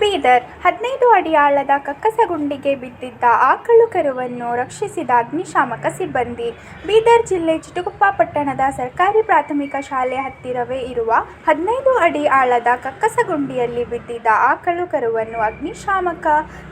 ಬೀದರ್ ಹದಿನೈದು ಅಡಿ ಆಳದ ಕಕ್ಕಸಗುಂಡಿಗೆ ಬಿದ್ದಿದ್ದ ಆಕಳು ಕರುವನ್ನು ರಕ್ಷಿಸಿದ ಅಗ್ನಿಶಾಮಕ ಸಿಬ್ಬಂದಿ. ಬೀದರ್ ಜಿಲ್ಲೆ ಚಿಟಗುಪ್ಪ ಪಟ್ಟಣದ ಸರ್ಕಾರಿ ಪ್ರಾಥಮಿಕ ಶಾಲೆ ಹತ್ತಿರವೇ ಇರುವ ಹದಿನೈದು ಅಡಿ ಆಳದ ಕಕ್ಕಸಗುಂಡಿಯಲ್ಲಿ ಬಿದ್ದಿದ್ದ ಆಕಳು ಕರುವನ್ನು ಅಗ್ನಿಶಾಮಕ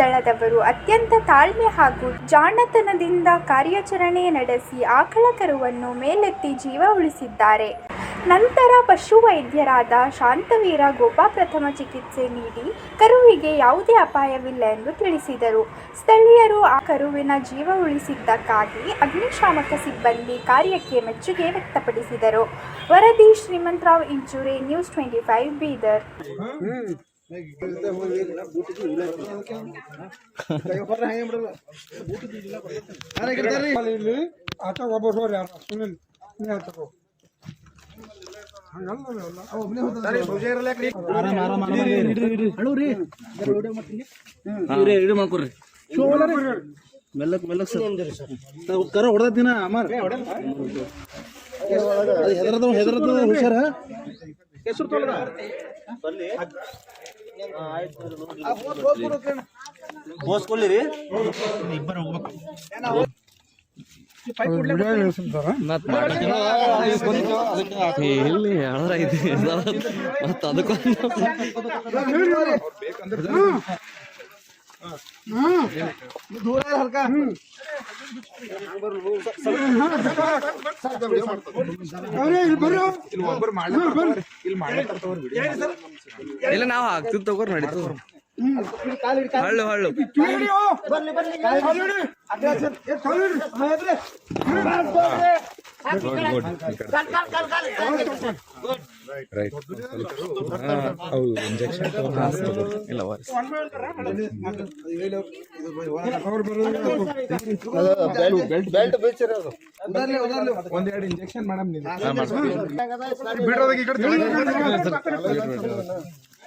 ದಳದವರು ಅತ್ಯಂತ ತಾಳ್ಮೆ ಹಾಗೂ ಜಾಣತನದಿಂದ ಕಾರ್ಯಾಚರಣೆ ನಡೆಸಿ ಆಕಳ ಕರುವನ್ನು ಮೇಲೆತ್ತಿ ಜೀವ ಉಳಿಸಿದ್ದಾರೆ. ನಂತರ ಪಶುವೈದ್ಯರಾದ ಶಾಂತವೀರ ಗೋಪಾ ಪ್ರಥಮ ಚಿಕಿತ್ಸೆ ನೀಡಿ ಕರುವಿಗೆ ಯಾವುದೇ ಅಪಾಯವಿಲ್ಲ ಎಂದು ತಿಳಿಸಿದರು. ಸ್ಥಳೀಯರು ಆ ಕರುವಿನ ಜೀವ ಉಳಿಸಿದ್ದಕ್ಕಾಗಿ ಅಗ್ನಿಶಾಮಕ ಸಿಬ್ಬಂದಿ ಕಾರ್ಯಕ್ಕೆ ಮೆಚ್ಚುಗೆ ವ್ಯಕ್ತಪಡಿಸಿದರು. ವರದಿ Shrimantrao Inchure, news twenty five, Bidar. ಮಾಡ್ಕೊಡ್ರಿ. ಮೆಲ್ಲಕ್ ಮೆಲ್ಲಕ್ ನಾವು ಕರ ಹೊಡೆದಿನ ಅಮರ್. ಹೆದರದ ಹೆದರದ ಹುಷಾರ? ಹೆಸರು ತೊಳೆದ? ಇಬ್ಬರು ವಿಡಿಯೋ ಇಳಿಸ್ತಾರ ಎಲ್ಲಿ ಹೇಳೋರಾಗಿದೆ ಮತ್ತೆ ಅದಕ್ಕೊಂದು. ಇಲ್ಲಿ ಇಲ್ಲ ನಾವ್ ಹಾಕ್ತಿದ್ ತಗೋರ್ ನಡೀತು ಹಳ್ಳು ಹಳ್ಳು. ಕಾಲ್ ಹಿಡಿ. ಇಲ್ಲ ಒಂದೆರಡು ಇಂಜೆಕ್ಷನ್ ಮೇಡಮ್ ಕಾಲ್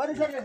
बरं सर